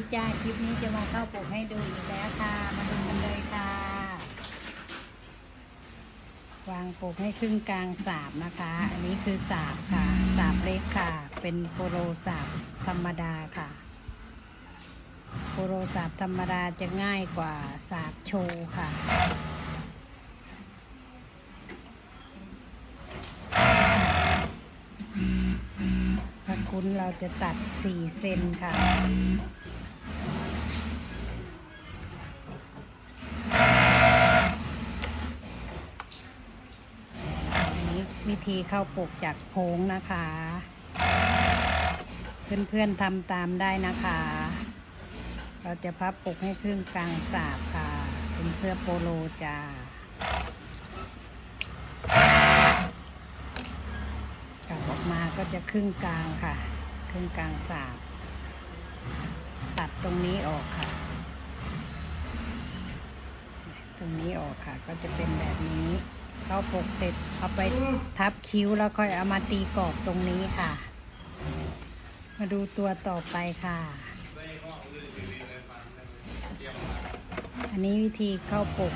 ดีจ้าคลิปนี้จะมาเข้าปลูกให้ดูอีกแล้วค่ะ มาดูกันเลยค่ะ วางปลูกให้ครึ่งกลางสาบนะคะ อันนี้คือสาบค่ะ สาบเล็กค่ะ เป็นโปโลสาบธรรมดาค่ะ โปโลสาบธรรมดาจะง่ายกว่าสาบโชว์ค่ะุ้นเราจะตัด 4 เซนค่ะ อันนี้วิ ธีเข้าปลูกจากโพงนะคะ เพื่อนๆทำตามได้นะคะ เราจะพับปลูกให้ครึ่งกลางสาบค่ะ เป็นเสื้อโปโลจ้ากลับออกมาก็จะครึ่งกลางค่ะ ครึ่งกลางสาบตัดตรงนี้ออกค่ะ ตรงนี้ออกค่ะ ก็จะเป็นแบบนี้ เข้าปกเสร็จเอาไปทับคิ้วแล้วค่อยเอามาตีกรอบตรงนี้ค่ะ มาดูตัวต่อไปค่ะ อันนี้วิธีเข้าปก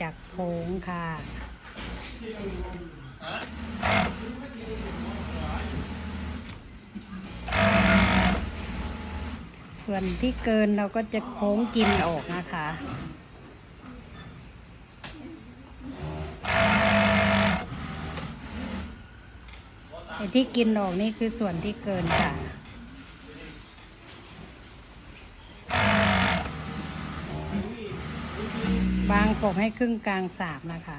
จากโค้งค่ะส่วนที่เกินเราก็จะโค้งกินออกนะคะ ไอ้ที่กินออกนี่คือส่วนที่เกินค่ะ บางปกให้ครึ่งกลางสาบนะคะ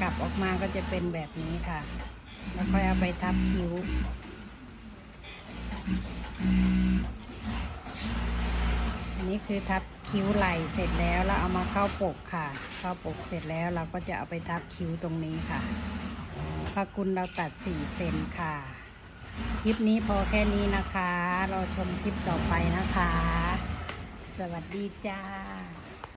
กลับออกมาก็จะเป็นแบบนี้ค่ะ แล้วค่อยเอาไปทับคิ้ว นี้คือทับคิ้วไหล่เสร็จแล้วแล้วเอามาเข้าปกค่ะ เข้าปกเสร็จแล้วเราก็จะเอาไปทับคิ้วตรงนี้ค่ะพากุลเราตัดสี่เซนค่ะ คลิปนี้พอแค่นี้นะคะ เราชมคลิปต่อไปนะคะ สวัสดีจ้า